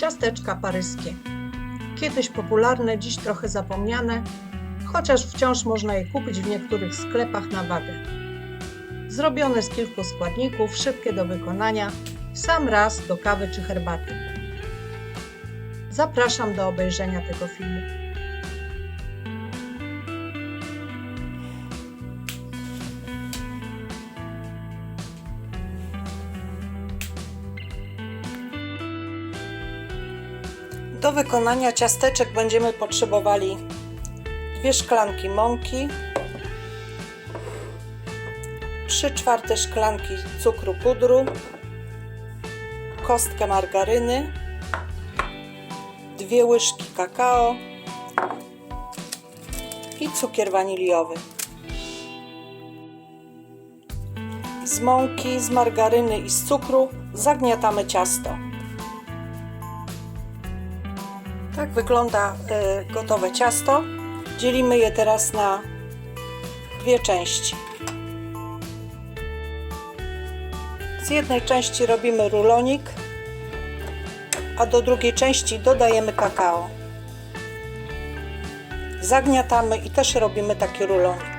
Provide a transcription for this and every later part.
Ciasteczka paryskie. Kiedyś popularne, dziś trochę zapomniane, chociaż wciąż można je kupić w niektórych sklepach na wagę. Zrobione z kilku składników, szybkie do wykonania, w sam raz do kawy czy herbaty. Zapraszam do obejrzenia tego filmu. Do wykonania ciasteczek będziemy potrzebowali dwie szklanki mąki, 3 czwarte szklanki cukru pudru, kostkę margaryny, dwie łyżki kakao i cukier waniliowy. Z mąki, z margaryny i z cukru zagniatamy ciasto. Tak wygląda y, gotowe ciasto. Dzielimy je teraz na dwie części. Z jednej części robimy rulonik, a do drugiej części dodajemy kakao. Zagniatamy i też robimy taki rulonik.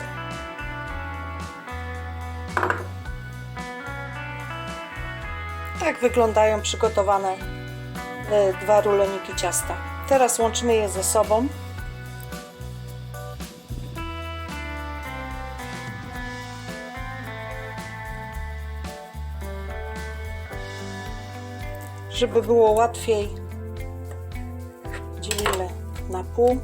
Tak wyglądają przygotowane y, dwa ruloniki ciasta. Teraz łączymy je ze sobą. Żeby było łatwiej, dzielimy na pół.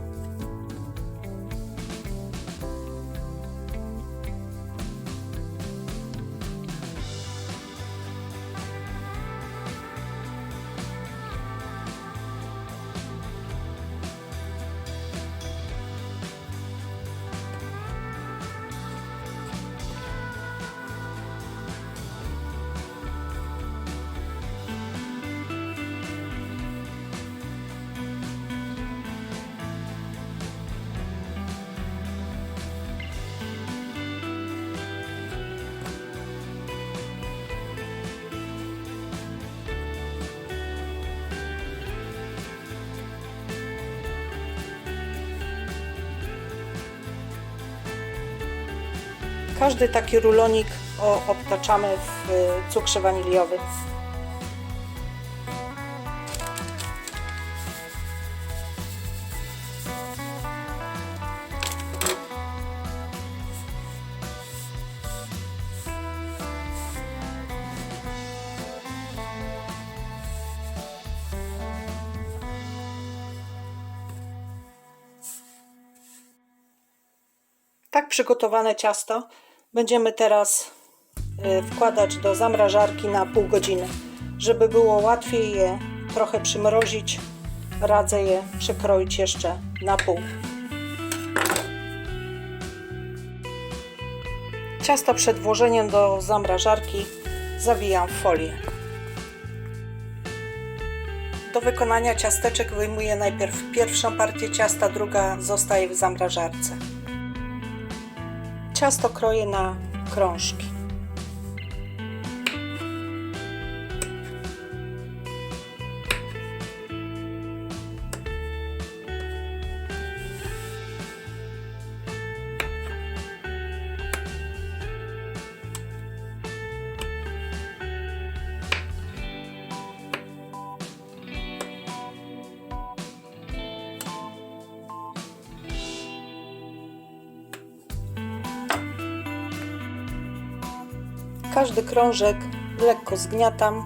Każdy taki rulonik obtaczamy w y, cukrze waniliowym. Tak przygotowane ciasto będziemy teraz y, wkładać do zamrażarki na pół godziny. Żeby było łatwiej je trochę przymrozić, radzę je przekroić jeszcze na pół. Ciasto przed włożeniem do zamrażarki zawijam w folię. Do wykonania ciasteczek wyjmuję najpierw pierwszą partię ciasta, druga zostaje w zamrażarce. Ciasto kroję na krążki. Każdy krążek lekko zgniatam.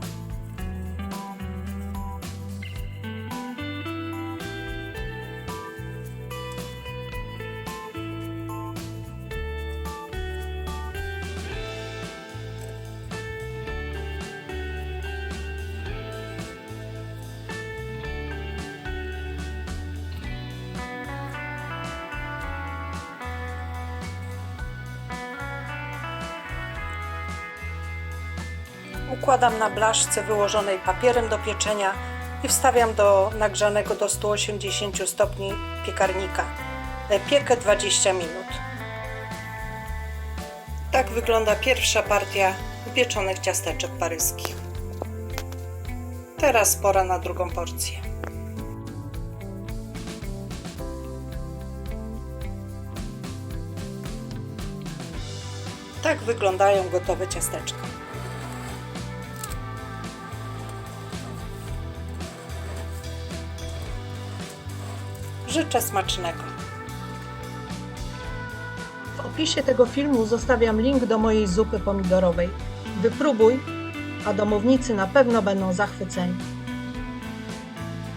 układam na blaszce wyłożonej papierem do pieczenia i wstawiam do nagrzanego do 180 stopni piekarnika. E, piekę 20 minut. Tak wygląda pierwsza partia pieczonych ciasteczek paryskich. Teraz pora na drugą porcję. Tak wyglądają gotowe ciasteczka. Życzę smacznego. W opisie tego filmu zostawiam link do mojej zupy pomidorowej. Wypróbuj, a domownicy na pewno będą zachwyceni.